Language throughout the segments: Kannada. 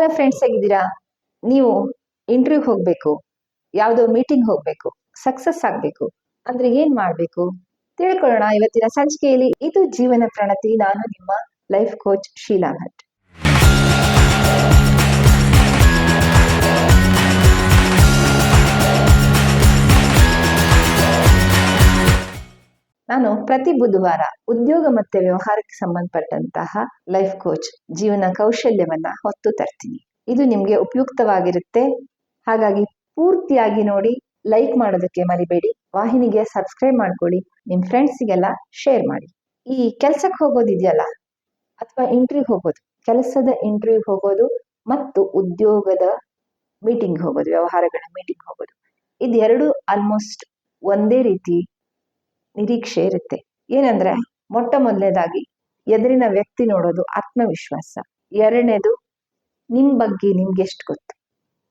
ಹಲೋ ಫ್ರೆಂಡ್ಸ್ ಹೇಗಿದ್ದೀರಾ ನೀವು ಇಂಟರ್ವ್ಯೂ ಹೋಗಬೇಕು, ಯಾವುದೋ ಮೀಟಿಂಗ್ ಹೋಗಬೇಕು ಸಕ್ಸಸ್ ಆಗಬೇಕು, ಅಂದ್ರೆ ಏನ್ ಮಾಡಬೇಕು? ತಿಳ್ಕೊಳ್ಳೋಣ ಇವತ್ತಿನ ಸಂಚಿಕೆಯಲ್ಲಿ, ಇದು ಜೀವನ ಪ್ರಣತಿ. ನಾನು ನಿಮ್ಮ ಲೈಫ್ ಕೋಚ್ ಶೀಲಾ ಭಟ್. ನಾನು ಪ್ರತಿ ಬುಧವಾರ ಉದ್ಯೋಗ ಮತ್ತೆ ವ್ಯವಹಾರಕ್ಕೆ ಸಂಬಂಧಪಟ್ಟಂತಹ ಲೈಫ್ ಕೋಚ್ ಜೀವನ ಕೌಶಲ್ಯವನ್ನ ಹೊತ್ತು ತರ್ತೀನಿ. ಇದು ನಿಮ್ಗೆ ಉಪಯುಕ್ತವಾಗಿರುತ್ತೆ. ಹಾಗಾಗಿ ಪೂರ್ತಿಯಾಗಿ ನೋಡಿ ಲೈಕ್ ಮಾಡೋದಕ್ಕೆ ಮರಿಬೇಡಿ. ವಾಹಿನಿಗೆ ಸಬ್ಸ್ಕ್ರೈಬ್ ಮಾಡ್ಕೊಳ್ಳಿ. ನಿಮ್ ಫ್ರೆಂಡ್ಸಿಗೆಲ್ಲ ಶೇರ್ ಮಾಡಿ. ಈ ಕೆಲ್ಸಕ್ಕೆ ಹೋಗೋದಿದೆಯಲ್ಲ, ಅಥವಾ ಇಂಟರ್ವ್ಯೂ ಹೋಗೋದು, ಕೆಲಸದ ಇಂಟರ್ವ್ಯೂ ಹೋಗೋದು ಮತ್ತು ಉದ್ಯೋಗದ ಮೀಟಿಂಗ್ ಹೋಗೋದು, ವ್ಯವಹಾರಗಳ ಮೀಟಿಂಗ್ ಹೋಗೋದು. ಇದೆರಡು ಆಲ್ಮೋಸ್ಟ್ ಒಂದೇ ರೀತಿ ನಿರೀಕ್ಷೆ ಇರುತ್ತೆ. ಏನಂದ್ರೆ ಮೊಟ್ಟ ಮೊದಲನೇದಾಗಿ ಎದುರಿನ ವ್ಯಕ್ತಿ ನೋಡೋದು ಆತ್ಮವಿಶ್ವಾಸ. ಎರಡನೇದು ನಿಮ್ ಬಗ್ಗೆ ನಿಮ್ಗೆ ಎಷ್ಟು ಗೊತ್ತು?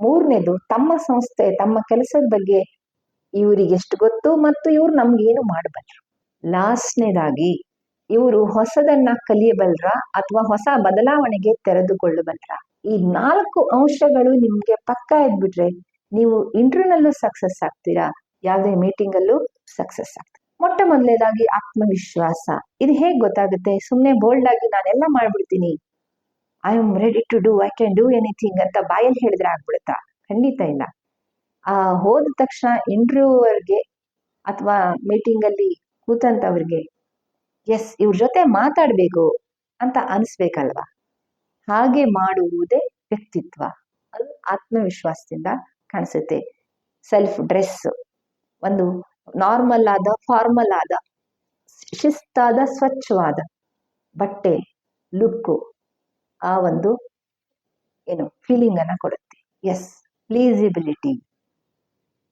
ಮೂರನೇದು ತಮ್ಮ ಸಂಸ್ಥೆ ತಮ್ಮ ಕೆಲಸದ ಬಗ್ಗೆ ಇವರಿಗೆ ಎಷ್ಟು ಗೊತ್ತು ಮತ್ತು ಇವ್ರು ನಮ್ಗೇನು ಏನು ಮಾಡಬಲ್ರು? ಲಾಸ್ಟ್ನೇದಾಗಿ ಇವರು ಹೊಸದನ್ನ ಕಲಿಯಬಲ್ರ ಅಥವಾ ಹೊಸ ಬದಲಾವಣೆಗೆ ತೆರೆದುಕೊಳ್ಳಬಲ್ರ? ಈ ನಾಲ್ಕು ಅಂಶಗಳು ನಿಮ್ಗೆ ಪಕ್ಕ ಇದ್ಬಿಟ್ರೆ ನೀವು ಇಂಟರ್ನಲ್ಲೂ ಸಕ್ಸಸ್ ಆಗ್ತೀರಾ? ಯಾವುದೇ ಮೀಟಿಂಗಲ್ಲೂ ಸಕ್ಸಸ್ ಆಗ್ತೀರಾ? ಮೊಟ್ಟ ಮೊದಲನೇದಾಗಿ ಆತ್ಮವಿಶ್ವಾಸ. ಇದು ಹೇಗೆ ಗೊತ್ತಾಗುತ್ತೆ? ಸುಮ್ಮನೆ ಬೋಲ್ಡ್ ಆಗಿ ನಾನೆಲ್ಲ ಮಾಡ್ಬಿಡ್ತೀನಿ. I am ready to do I can do anything ಅಂತ ಬಾಯಲ್ಲಿ ಹೇಳಿದ್ರೆ ಆಗ್ಬಿಡುತ್ತಾ? ಖಂಡಿತ ಇಲ್ಲ. ಆ, ಹೋದ ತಕ್ಷಣ ಇಂಟರ್ವ್ಯೂವರ್ಗೆ ಅಥವಾ ಮೀಟಿಂಗ್ ಅಲ್ಲಿ ಕೂತಂತವ್ರಿಗೆ ಎಸ್ ಇವ್ರ ಜೊತೆ ಮಾತಾಡಬೇಕು ಅಂತ ಅನಿಸ್ಬೇಕಲ್ವಾ? ಹಾಗೆ ಮಾಡುವುದೇ ವ್ಯಕ್ತಿತ್ವ. ಅದು ಆತ್ಮವಿಶ್ವಾಸದಿಂದ ಕಾಣಿಸುತ್ತೆ. ಸೆಲ್ಫ್ ಡ್ರೆಸ್ ಒಂದು ನಾರ್ಮಲ್ ಆದ ಫಾರ್ಮಲ್ ಆದ, ಶಿಸ್ತಾದ, ಸ್ವಚ್ಛವಾದ ಬಟ್ಟೆ ಲುಕ್ಕು ಆ ಒಂದು ಏನು ಫೀಲಿಂಗ್ ಅನ್ನ ಕೊಡುತ್ತೆ. ಎಸ್ ಪ್ಲೀಸಿಬಿಲಿಟಿ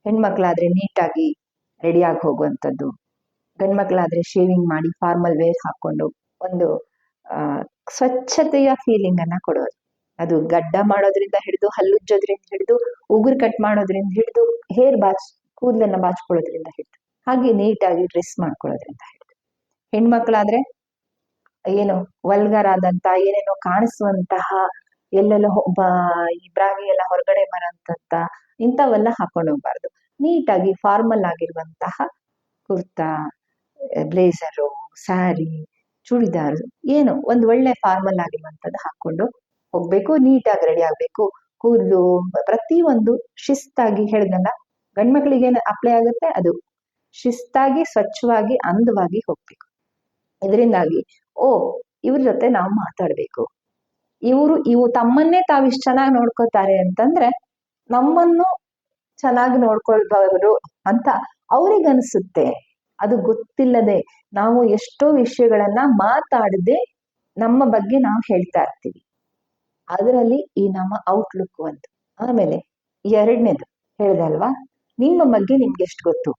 ಹೆಣ್ಮಕ್ಳಾದ್ರೆ ನೀಟಾಗಿ ರೆಡಿಯಾಗಿ ಹೋಗುವಂಥದ್ದು. ಗಂಡ್ಮಕ್ಳಾದ್ರೆ ಶೇವಿಂಗ್ ಮಾಡಿ ಫಾರ್ಮಲ್ ವೇರ್ ಹಾಕೊಂಡು ಒಂದು ಸ್ವಚ್ಛತೆಯ ಫೀಲಿಂಗ್ ಅನ್ನ ಕೊಡೋದು. ಅದು ಗಡ್ಡ ಮಾಡೋದ್ರಿಂದ ಹಿಡಿದು, ಹಲ್ಲುಜ್ಜೋದ್ರಿಂದ ಹಿಡಿದು, ಉಗುರು ಕಟ್ ಮಾಡೋದ್ರಿಂದ ಹಿಡಿದು ಹೇರ್ ಬಾಚ್ ಕೂದಲನ್ನ ಬಾಚ್ಕೊಳ್ಳೋದ್ರಿಂದ ಹಿಡಿದು ಹಾಗೆ ನೀಟಾಗಿ ಡ್ರೆಸ್ ಮಾಡ್ಕೊಳ್ಳೋದ್ರಿಂದ ಹಿಡಿದು ಹೆಣ್ಮಕ್ಳಾದ್ರೆ ಏನು ವಲ್ಗರ್ ಆದಂತ ಏನೇನೋ ಕಾಣಿಸುವಂತಹ, ಎಲ್ಲೆಲ್ಲ ಈ ಬ್ರಾಗಿ ಎಲ್ಲ ಹೊರಗಡೆ ಬರೋಂತ ಇಂಥವೆಲ್ಲ ಹಾಕೊಂಡು ಹೋಗ್ಬಾರ್ದು. ನೀಟಾಗಿ ಫಾರ್ಮಲ್ ಆಗಿರುವಂತಹ ಕುರ್ತಾ, ಬ್ಲೇಸರು ಸ್ಯಾರಿ ಚೂಡಿದಾರ್, ಏನು ಒಂದು ಒಳ್ಳೆ ಫಾರ್ಮಲ್ ಆಗಿರುವಂಥದ್ದು ಹಾಕೊಂಡು ಹೋಗ್ಬೇಕು, ನೀಟಾಗಿ ರೆಡಿ ಆಗ್ಬೇಕು. ಕೂದಲು ಪ್ರತಿಯೊಂದು ಶಿಸ್ತಾಗಿ ಹೇಳ್ದಲ್ಲ ಗಂಡ್ಮಕ್ಳಿಗೆ ಏನು ಅಪ್ಲೈ ಆಗುತ್ತೆ? ಅದು ಶಿಸ್ತಾಗಿ, ಸ್ವಚ್ಛವಾಗಿ, ಅಂದವಾಗಿ ಹೋಗ್ಬೇಕು. ಇದರಿಂದಾಗಿ, ಓ, ಇವ್ರ ಜೊತೆ ನಾವು ಮಾತಾಡ್ಬೇಕು. ಇವರು, ಇವು ತಮ್ಮನ್ನೇ ತಾವಿಷ್ಟು ಚೆನ್ನಾಗಿ ನೋಡ್ಕೋತಾರೆ ಅಂತಂದ್ರೆ ನಮ್ಮನ್ನು ಚೆನ್ನಾಗಿ ನೋಡ್ಕೊಳ್ಬವರು ಅಂತ ಅವ್ರಿಗನ್ಸುತ್ತೆ. ಅದು ಗೊತ್ತಿಲ್ಲದೆ ನಾವು ಎಷ್ಟೋ ವಿಷಯಗಳನ್ನ ಮಾತಾಡದೆ ನಮ್ಮ ಬಗ್ಗೆ ನಾವು ಹೇಳ್ತಾ ಇರ್ತೀವಿ. ಅದರಲ್ಲಿ ಈ ನಮ್ಮ ಔಟ್ಲುಕ್ ಒಂದು. ಆಮೇಲೆ ಎರಡನೇದು ಹೇಳ್ದಲ್ವಾ ನಿಮ್ಮ ಬಗ್ಗೆ ನಿಮ್ಗೆ ಎಷ್ಟು ಗೊತ್ತು?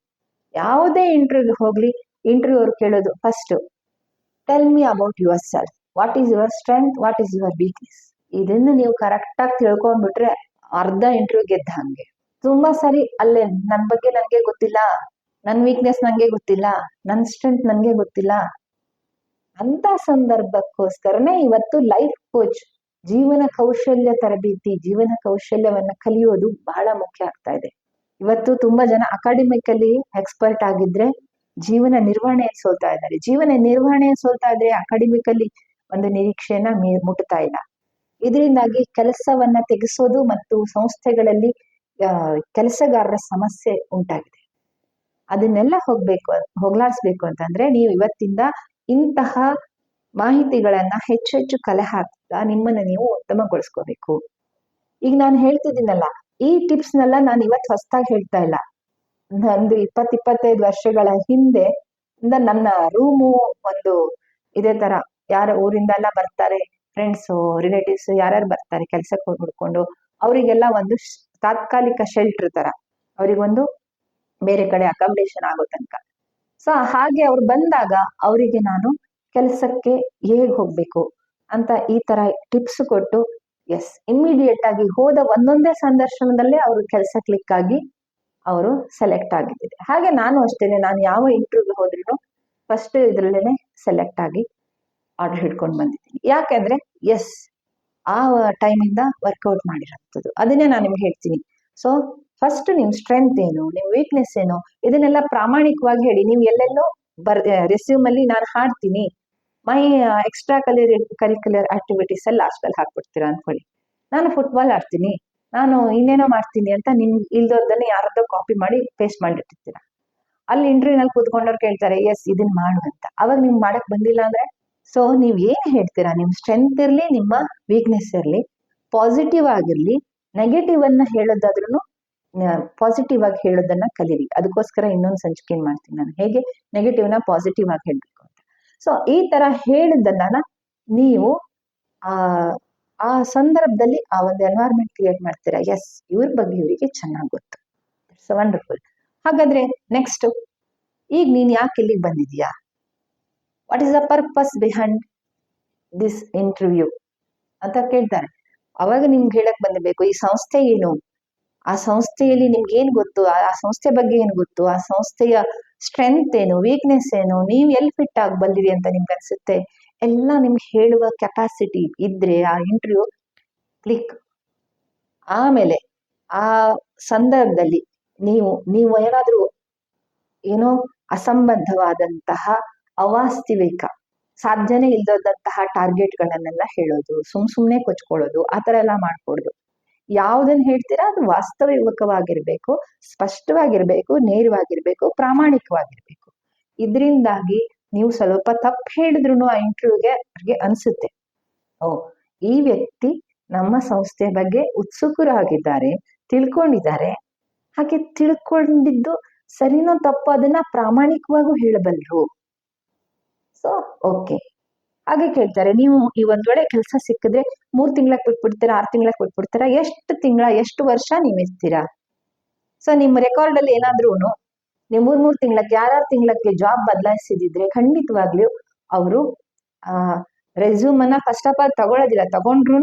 ಯಾವುದೇ ಇಂಟರ್ವ್ಯೂ ಹೋಗ್ಲಿ ಇಂಟರ್ವ್ಯೂ ಅವ್ರು ಕೇಳೋದು first tell me about yourself what is your strength what is your weakness ಇದನ್ನು ನೀವು ಕರೆಕ್ಟಾಗಿ ತಿಳ್ಕೊಂಡ್ಬಿಟ್ರೆ ಅರ್ಧ ಇಂಟರ್ವ್ಯೂ ಗೆದ್ದ ಹಂಗೆ. ತುಂಬಾ ಸರಿ ಅಲ್ಲೇ, ನನ್ ಬಗ್ಗೆ ನನಗೆ ಗೊತ್ತಿಲ್ಲ, ನನ್ ವೀಕ್ನೆಸ್ ನಂಗೆ ಗೊತ್ತಿಲ್ಲ, ನನ್ ಸ್ಟ್ರೆಂತ್ ನನಗೆ ಗೊತ್ತಿಲ್ಲ. ಅಂತ ಸಂದರ್ಭಕ್ಕೋಸ್ಕರನೇ ಇವತ್ತು ಲೈಫ್ ಕೋಚ್ ಜೀವನ ಕೌಶಲ್ಯ ತರಬೇತಿ, ಜೀವನ ಕೌಶಲ್ಯವನ್ನ ಕಲಿಯೋದು ಬಹಳ ಮುಖ್ಯ ಆಗ್ತಾ ಇದೆ. ಇವತ್ತು ತುಂಬಾ ಜನ ಅಕಾಡೆಮಿಕಲಿ ಎಕ್ಸ್ಪರ್ಟ್ ಆಗಿದ್ರೆ ಜೀವನ ನಿರ್ವಹಣೆ ಸೋಲ್ತಾ ಇದ್ದಾರೆ. ಜೀವನ ನಿರ್ವಹಣೆ ಸೋಲ್ತಾ ಇದ್ರೆ ಅಕಾಡೆಮಿಕಲಿ ಒಂದು ನಿರೀಕ್ಷೆಯನ್ನ ಮುಟ್ತಾ ಇಲ್ಲ. ಇದರಿಂದಾಗಿ ಕೆಲಸವನ್ನ ತೆಗೆಸೋದು ಮತ್ತು ಸಂಸ್ಥೆಗಳಲ್ಲಿ ಕೆಲಸಗಾರರ ಸಮಸ್ಯೆ ಉಂಟಾಗಿದೆ. ಅದನ್ನೆಲ್ಲ ಹೋಗ್ಬೇಕು ಹೋಗ್ಲಾಡಿಸ್ಬೇಕು ಅಂತಂದ್ರೆ ನೀವು ಇವತ್ತಿಂದ ಇಂತಹ ಮಾಹಿತಿಗಳನ್ನ ಹೆಚ್ಚು ಹೆಚ್ಚು ಕಲೆ ಹಾಕ್ತಾ ನಿಮ್ಮನ್ನ ನೀವು ಉತ್ತಮಗೊಳಿಸ್ಕೋಬೇಕು. ಈಗ ನಾನು ಹೇಳ್ತಿದ್ದೀನಲ್ಲ ಈ ಟಿಪ್ಸ್ನೆಲ್ಲ ನಾನು ಇವತ್ತು ಹೊಸದಾಗಿ ಹೇಳ್ತಾ ಇಲ್ಲ. ನಂದು ಇಪ್ಪತ್ ಇಪ್ಪತ್ತೈದು ವರ್ಷಗಳ ಹಿಂದೆ ನನ್ನ ರೂಮು ಒಂದು ಇದೇ ತರ. ಯಾರ ಊರಿಂದ ಎಲ್ಲ ಬರ್ತಾರೆ ಫ್ರೆಂಡ್ಸು ರಿಲೇಟಿವ್ಸ್ ಯಾರ್ಯಾರು ಬರ್ತಾರೆ ಕೆಲ್ಸಕ್ಕೆ ಹೋಗಿ ಹುಡ್ಕೊಂಡು, ಅವರಿಗೆಲ್ಲ ಒಂದು ತಾತ್ಕಾಲಿಕ ಶೆಲ್ಟರ್ ತರ. ಅವರಿಗೊಂದು ಬೇರೆ ಕಡೆ ಅಕಾಮಿಡೇಷನ್ ಆಗೋ ತನಕ. ಸೊ ಹಾಗೆ ಅವ್ರು ಬಂದಾಗ ಅವರಿಗೆ ನಾನು ಕೆಲಸಕ್ಕೆ ಹೇಗ್ ಹೋಗ್ಬೇಕು ಅಂತ ಈ ತರ ಟಿಪ್ಸ್ ಕೊಟ್ಟು ಎಸ್ ಇಮ್ಮಿಡಿಯೇಟ್ ಆಗಿ ಹೋದ ಒಂದೊಂದೇ ಸಂದರ್ಶನದಲ್ಲೇ ಅವರು ಕೆಲಸ ಕ್ಲಿಕ್ ಆಗಿ ಅವರು ಸೆಲೆಕ್ಟ್ ಆಗಿದ್ದಾರೆ. ಹಾಗೆ ನಾನು ಅಷ್ಟೇನೆ, ನಾನು ಯಾವ ಇಂಟರ್ವ್ಯೂ ಹೋದ್ರೂ ಫಸ್ಟ್ ಇದ್ರಲ್ಲೇನೆ ಸೆಲೆಕ್ಟ್ ಆಗಿ ಆರ್ಡರ್ ಹಿಡ್ಕೊಂಡು ಬಂದಿದ್ದೀನಿ. ಯಾಕೆಂದ್ರೆ ಎಸ್ ಆ ಟೈಮಿಂದ ವರ್ಕೌಟ್ ಮಾಡಿರೋಂಥದ್ದು. ಅದನ್ನೇ ನಾನು ನಿಮ್ಗೆ ಹೇಳ್ತೀನಿ. ಸೊ ಫಸ್ಟ್ ನಿಮ್ಮ ಸ್ಟ್ರೆಂತ್ ಏನು ನಿಮ್ಮ ವೀಕ್ನೆಸ್ ಏನು, ಇದನ್ನೆಲ್ಲ ಪ್ರಾಮಾಣಿಕವಾಗಿ ಹೇಳಿ. ನೀವು ಎಲ್ಲೆಲ್ಲೋ ಬರ್ ರೆಸ್ಯೂಮ್ ಅಲ್ಲಿ ನಾನು ಹಾಡ್ತೀನಿ. My extra curricular curricular activities ಎಲ್ಲ ಲಾಸ್ಟಲ್ಲಿ ಹಾಕ್ಬಿಡ್ತೀರಾ ಅನ್ಕೊಳ್ಳಿ. ನಾನು ಫುಟ್ಬಾಲ್ ಆಡ್ತೀನಿ. ನಾನು ಇನ್ನೇನೋ ಮಾಡ್ತೀನಿ ಅಂತ ನಿಮ್ ಇಲ್ದೋದನ್ನ ಯಾರದ್ದೋ ಕಾಪಿ ಮಾಡಿ ಪೇಸ್ಟ್ ಮಾಡಿಟ್ಟಿರ್ತೀರ ಅಲ್ಲಿ ಇಂಟರ್ವ್ಯೂನಲ್ಲಿ ಕೂತ್ಕೊಂಡವ್ರು ಕೇಳ್ತಾರೆ ಎಸ್ ಇದನ್ನ ಮಾಡು ಅಂತ. ಅವಾಗ ನಿಮ್ಗೆ ಮಾಡಕ್ ಬಂದಿಲ್ಲ ಅಂದ್ರೆ? ಸೊ ನೀವ್ ಏನ್ ಹೇಳ್ತೀರಾ? ನಿಮ್ ಸ್ಟ್ರೆಂತ್ ಇರ್ಲಿ, ನಿಮ್ಮ ವೀಕ್ನೆಸ್ ಇರ್ಲಿ ಪಾಸಿಟಿವ್ ಆಗಿರ್ಲಿ ನೆಗೆಟಿವ್ ಅನ್ನ ಹೇಳೋದಾದ್ರೂ ಪಾಸಿಟಿವ್ ಆಗಿ ಹೇಳೋದನ್ನ ಕಲೀರಿ. ಅದಕ್ಕೋಸ್ಕರ ಇನ್ನೊಂದು ಸಂಚಿಕೆ ಮಾಡ್ತೀನಿ ನಾನು? ಹೇಗೆ ನೆಗೆಟಿವ್ನ ಪಾಸಿಟಿವ್ ಆಗಿ ಅಂತ ಸೊ ಈ ತರ ಹೇಳಿದ್ದನ್ನ ನೀವು, ಆ ಆ ಸಂದರ್ಭದಲ್ಲಿ ಆ ಒಂದು ಎನ್ವೈರ್ಮೆಂಟ್ ಕ್ರಿಯೇಟ್ ಮಾಡ್ತೀರಾ? ಎಸ್ ಇವ್ರ ಬಗ್ಗೆ ಇವರಿಗೆ ಚೆನ್ನಾಗಿ ಗೊತ್ತು. ಇಟ್ಸ್ ವಂಡರ್ಫುಲ್ ಹಾಗಾದ್ರೆ ನೆಕ್ಸ್ಟ್ ಈಗ ನೀನ್ ಯಾಕೆ ಇಲ್ಲಿಗೆ ಬಂದಿದ್ಯಾ? What is the purpose behind this interview ಅಂತ ಕೇಳ್ತಾರೆ. ಅವಾಗ ನಿಮ್ಗೆ ಹೇಳಕ್ ಬಂದಿರಬೇಕು, ಈ ಸಂಸ್ಥೆ ಏನು? ಆ ಸಂಸ್ಥೆಯಲ್ಲಿ ನಿಮ್ಗೆ ಏನ್ ಗೊತ್ತು? ಆ ಆ ಸಂಸ್ಥೆ ಬಗ್ಗೆ ಏನ್ ಗೊತ್ತು? ಆ ಸಂಸ್ಥೆಯ ಸ್ಟ್ರೆಂತ್ ಏನು ವೀಕ್ನೆಸ್ ಏನು, ನೀವು ಎಲ್ಲಿ ಫಿಟ್ ಆಗಿ ಬಂದಿರಿ ಅಂತ ನಿಮ್ಗೆ ಅನಿಸುತ್ತೆ? ಎಲ್ಲ ನಿಮ್ಗೆ ಹೇಳುವ ಕೆಪಾಸಿಟಿ ಇದ್ರೆ ಆ ಇಂಟರ್ವ್ಯೂ ಕ್ಲಿಕ್ ಆಮೇಲೆ ಆ ಸಂದರ್ಭದಲ್ಲಿ ನೀವು ನೀವು ಏನಾದ್ರೂ ಏನೋ ಅಸಂಬದ್ಧವಾದಂತಹ ಅವಾಸ್ತವಿಕ ಸಾಧ್ಯನೇ ಇಲ್ಲದಂತಹ ಟಾರ್ಗೆಟ್ಗಳನ್ನೆಲ್ಲ ಹೇಳೋದು, ಸುಮ್ ಸುಮ್ನೆ ಕೊಚ್ಕೊಳ್ಳೋದು, ಆ ಥರ ಎಲ್ಲ ಮಾಡ್ಕೊಡ್ದು. ಯಾವ್ದನ್ನ ಹೇಳ್ತೀರಾ? ಅದು ವಾಸ್ತವಿಕವಾಗಿರ್ಬೇಕು ಸ್ಪಷ್ಟವಾಗಿರ್ಬೇಕು, ನೇರವಾಗಿರ್ಬೇಕು, ಪ್ರಾಮಾಣಿಕವಾಗಿರ್ಬೇಕು. ಇದರಿಂದಾಗಿ ನೀವು ಸ್ವಲ್ಪ ತಪ್ಪು ಹೇಳಿದ್ರು ಆ ಇಂಟರ್ವ್ಯೂಗೆ ಅವ್ರಿಗೆ ಅನ್ಸುತ್ತೆ. ಓ, ಈ ವ್ಯಕ್ತಿ ನಮ್ಮ ಸಂಸ್ಥೆ ಬಗ್ಗೆ ಉತ್ಸುಕರಾಗಿದ್ದಾರೆ, ತಿಳ್ಕೊಂಡಿದ್ದಾರೆ. ಹಾಗೆ ತಿಳ್ಕೊಂಡಿದ್ದು ಸರಿನೋ ತಪ್ಪು ಅದನ್ನ ಪ್ರಾಮಾಣಿಕವಾಗೂ ಹೇಳಬಲ್ರು. So, okay. ಹಾಗೆ ಕೇಳ್ತಾರೆ, ನೀವು ಈ ಒಂದ್ ವೇಳೆ ಕೆಲಸ ಸಿಕ್ಕಿದ್ರೆ ಮೂರ್ ತಿಂಗಳಕ್ಕೆ ಬಿಟ್ಬಿಡ್ತೀರಾ, ಆರ್ ತಿಂಗಳಕ್ಕೆ ಬಿಟ್ಬಿಡ್ತೀರಾ, ಎಷ್ಟು ತಿಂಗಳ, ಎಷ್ಟು ವರ್ಷ ನೀವು ಇರ್ತೀರಾ? ಸೊ ನಿಮ್ಮ ರೆಕಾರ್ಡ್ ಅಲ್ಲಿ ಏನಾದ್ರೂ ನೀವು ಮೂರ್ ಮೂರ್ ತಿಂಗಳಕ್ಕೆ, ಯಾರ್ಯಾರು ತಿಂಗಳಕ್ಕೆ ಜಾಬ್ ಬದಲಾಯಿಸಿದಿದ್ರೆ ಖಂಡಿತವಾಗ್ಲೂ ಅವರು, ಆ ರೆಸ್ಯೂಮ್ ಅನ್ನ ಫಸ್ಟ್ ಆಫ್ ಆಲ್ ತಗೊಳ್ಳೋದಿಲ್ಲ ತಗೊಂಡ್ರು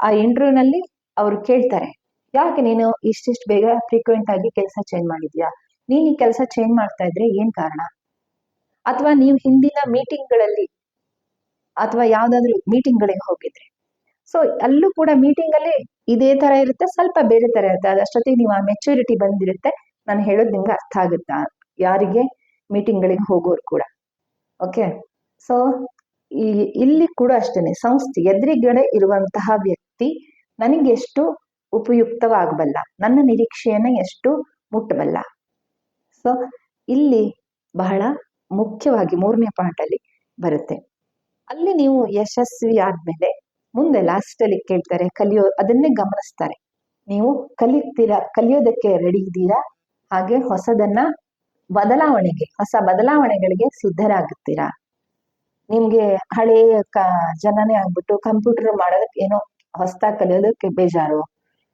ಆ ಇಂಟರ್ವ್ಯೂನಲ್ಲಿ ಅವ್ರು ಕೇಳ್ತಾರೆ, ಯಾಕೆ ನೀನು ಇಷ್ಟಿಷ್ಟು ಬೇಗ ಫ್ರೀಕ್ವೆಂಟ್ ಆಗಿ ಕೆಲಸ ಚೇಂಜ್ ಮಾಡಿದ್ಯಾ? ನೀನ್ ಈ ಕೆಲಸ ಚೇಂಜ್ ಮಾಡ್ತಾ ಇದ್ರೆ ಏನ್ ಕಾರಣ? ಅಥವಾ ನೀವು ಹಿಂದಿನ ಮೀಟಿಂಗ್ಗಳಲ್ಲಿ ಅಥವಾ ಯಾವ್ದಾದ್ರು ಮೀಟಿಂಗ್ಗಳಿಗೆ ಹೋಗಿದ್ರೆ. ಸೊ ಅಲ್ಲೂ ಕೂಡ ಮೀಟಿಂಗ್ ಅಲ್ಲಿ ಇದೇ ತರ ಇರುತ್ತೆ, ಸ್ವಲ್ಪ ಬೇರೆ ತರ ಇರುತ್ತೆ. ಅದಷ್ಟೊತ್ತಿಗೆ ನೀವು ಆ ಮೆಚುರಿಟಿ ಬಂದಿರುತ್ತೆ. ನಾನು ಹೇಳೋದು ನಿಮ್ಗೆ ಅರ್ಥ ಆಗುತ್ತಾ? ಯಾರಿಗೆ ಮೀಟಿಂಗ್ಗಳಿಗೆ ಹೋಗೋರು ಕೂಡ. ಓಕೆ ಸೊ ಈ, ಇಲ್ಲಿ ಕೂಡ ಅಷ್ಟೇನೆ. ಸಂಸ್ಥೆ, ಎದುರುಗಡೆ ಇರುವಂತಹ ವ್ಯಕ್ತಿ ನನಗೆ ಎಷ್ಟು ಉಪಯುಕ್ತವಾಗಬಲ್ಲ, ನನ್ನ ನಿರೀಕ್ಷೆಯನ್ನ ಎಷ್ಟು ಮುಟ್ಟಬಲ್ಲ. ಸೊ ಇಲ್ಲಿ ಬಹಳ ಮುಖ್ಯವಾಗಿ ಮೂರನೇ ಪಾಠಲ್ಲಿ ಬರುತ್ತೆ. ಅಲ್ಲಿ ನೀವು ಯಶಸ್ವಿ ಆದ್ಮೇಲೆ ಮುಂದೆ ಲಾಸ್ಟಲ್ಲಿ ಕೇಳ್ತಾರೆ, ಕಲಿಯೋ, ಅದನ್ನೇ ಗಮನಿಸ್ತಾರೆ. ನೀವು ಕಲಿತೀರಾ, ಕಲಿಯೋದಕ್ಕೆ ರೆಡಿ ಇದ್ದೀರಾ? ಹಾಗೆ ಹೊಸದನ್ನ ಬದಲಾವಣೆಗೆ, ಹೊಸ ಬದಲಾವಣೆಗಳಿಗೆ ಸಿದ್ಧರಾಗುತ್ತೀರಾ? ನಿಮ್ಗೆ ಹಳೆಯ ಕ, ಜನನೇ ಆಗ್ಬಿಟ್ಟು ಕಂಪ್ಯೂಟರ್ ಮಾಡೋದಕ್ಕೆ ಏನೋ ಹೊಸದಾಗಿ ಕಲಿಯೋದಕ್ಕೆ ಬೇಜಾರು.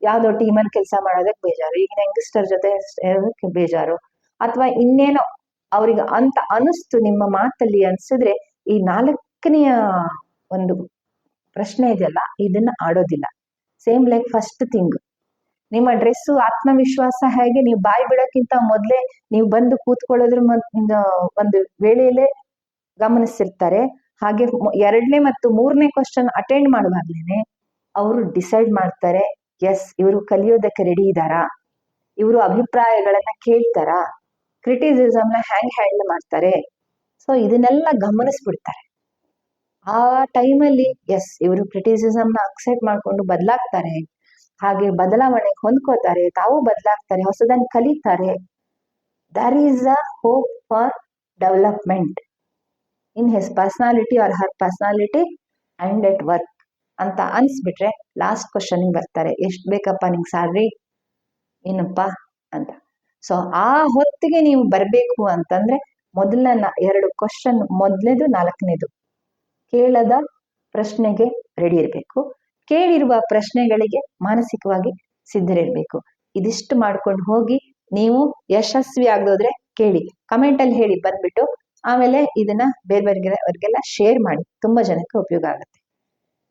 ಯಾವ್ದೋ ಟೀಮಲ್ಲಿ ಕೆಲಸ ಮಾಡೋದಕ್ಕೆ ಬೇಜಾರು. ಈಗಿನ ಯಂಗ್ಸ್ಟರ್ ಜೊತೆ ಇರೋದಕ್ಕೆ ಬೇಜಾರು. ಅಥವಾ ಇನ್ನೇನೋ ಅವ್ರಿಗೆ ಅಂತ ಅನಿಸ್ತು ನಿಮ್ಮ ಮಾತಲ್ಲಿ ಅನ್ಸಿದ್ರೆ ಈ ನಾಲ್ಕನೆಯ ಒಂದು ಪ್ರಶ್ನೆ ಇದೆಯಲ್ಲ, ಇದನ್ನ ಆಡೋದಿಲ್ಲ. ಸೇಮ್ ಲೈಕ್ ಫಸ್ಟ್ ಥಿಂಗ್ ನಿಮ್ಮ ಡ್ರೆಸ್ಸು ಆತ್ಮವಿಶ್ವಾಸ ಹೇಗೆ, ನೀವು ಬಾಯಿ ಬಿಡೋಕ್ಕಿಂತ ಮೊದಲೇ ನೀವು ಬಂದು ಕೂತ್ಕೊಳ್ಳೋದ್ರ ಒಂದು ವೇಳೆಯಲ್ಲೇ ಗಮನಿಸಿರ್ತಾರೆ. ಹಾಗೆ ಎರಡನೇ ಮತ್ತು ಮೂರನೇ ಕ್ವಶನ್ ಅಟೆಂಡ್ ಮಾಡುವಾಗ್ಲೇನೆ ಅವರು ಡಿಸೈಡ್ ಮಾಡ್ತಾರೆ ಎಸ್ ಇವರು ಕಲಿಯೋದಕ್ಕೆ ರೆಡಿ ಇದ್ದಾರಾ? ಇವರು ಅಭಿಪ್ರಾಯಗಳನ್ನ ಕೇಳ್ತಾರಾ? ಕ್ರಿಟಿಸಿಸಮ್ನ ಹ್ಯಾಂಗ್ ಹ್ಯಾಂಡಲ್ ಮಾಡ್ತಾರೆ? ಸೊ ಇದನ್ನೆಲ್ಲ ಗಮನಿಸ್ಬಿಡ್ತಾರೆ. ಆ ಟೈಮಲ್ಲಿ ಎಸ್ ಇವರು ಕ್ರಿಟಿಸಿಸಮ್ನ ಅಕ್ಸೆಪ್ಟ್ ಮಾಡ್ಕೊಂಡು ಬದಲಾಗ್ತಾರೆ. ಹಾಗೆ ಬದಲಾವಣೆಗೆ ಹೊಂದ್ಕೋತಾರೆ ತಾವು ಬದಲಾಗ್ತಾರೆ, ಹೊಸದನ್ನು ಕಲಿತಾರೆ. There is a hope for development in his personality or her personality and at work ಅಂತ ಅನ್ಸ್ಬಿಟ್ರೆ ಲಾಸ್ಟ್ ಕ್ವಶನ್ ಬರ್ತಾರೆ. ಎಷ್ಟು ಬೇಕಪ್ಪ ನಿಂಗೆ ಸ್ಯಾಲ್ರಿ ಏನಪ್ಪ ಅಂತ. ಸೊ ಆ ಹೊತ್ತಿಗೆ ನೀವು ಬರಬೇಕು ಅಂತಂದ್ರೆ ಮೊದಲನ ಎರಡು ಕ್ವಶನ್ ಮೊದಲನೇದು ನಾಲ್ಕನೇದು. ಕೇಳದ ಪ್ರಶ್ನೆಗೆ ರೆಡಿ ಇರಬೇಕು. ಕೇಳಿರುವ ಪ್ರಶ್ನೆಗಳಿಗೆ ಮಾನಸಿಕವಾಗಿ ಸಿದ್ಧರಿರ್ಬೇಕು. ಇದಿಷ್ಟು ಮಾಡ್ಕೊಂಡು ಹೋಗಿ ನೀವು ಯಶಸ್ವಿ ಆಗೋದ್ರೆ ಕೇಳಿ. ಕಮೆಂಟ್ ಅಲ್ಲಿ ಹೇಳಿ ಬಂದ್ಬಿಟ್ಟು ಆಮೇಲೆ ಇದನ್ನ ಬೇರೆ ಬೇರೆ ಅವ್ರಿಗೆಲ್ಲ ಶೇರ್ ಮಾಡಿ. ತುಂಬಾ ಜನಕ್ಕೆ ಉಪಯೋಗ ಆಗುತ್ತೆ.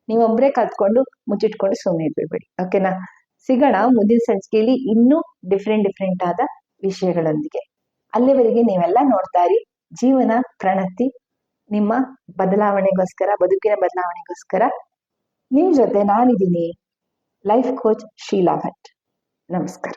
ನೀವೊಬ್ಬರೇ ಕಲ್ತ್ಕೊಂಡು ಮುಚ್ಚಿಟ್ಕೊಂಡು ಸುಮ್ಮನೆ ಇದ್ಬಿಡ್ಬೇಡಿ. ಓಕೆನಾ ಸಿಗೋಣ ಮುಂದಿನ ಸಂಚಿಕೆಯಲ್ಲಿ ಇನ್ನೂ ಡಿಫ್ರೆಂಟ್ ಡಿಫ್ರೆಂಟ್ ಆದ ವಿಷಯಗಳೊಂದಿಗೆ. ಅಲ್ಲಿವರೆಗೆ ನೀವೆಲ್ಲ ನೋಡ್ತಾ ಇರಿ. ಜೀವನ, ಪ್ರಣತಿ ನಿಮ್ಮ ಬದಲಾವಣೆಗೋಸ್ಕರ ಬದುಕಿನ ಬದಲಾವಣೆಗೋಸ್ಕರ ನಿಮ್ಮ ಜೊತೆ ನಾನಿದ್ದೀನಿ. Life coach Sheela Bhat. ನಮಸ್ಕಾರ.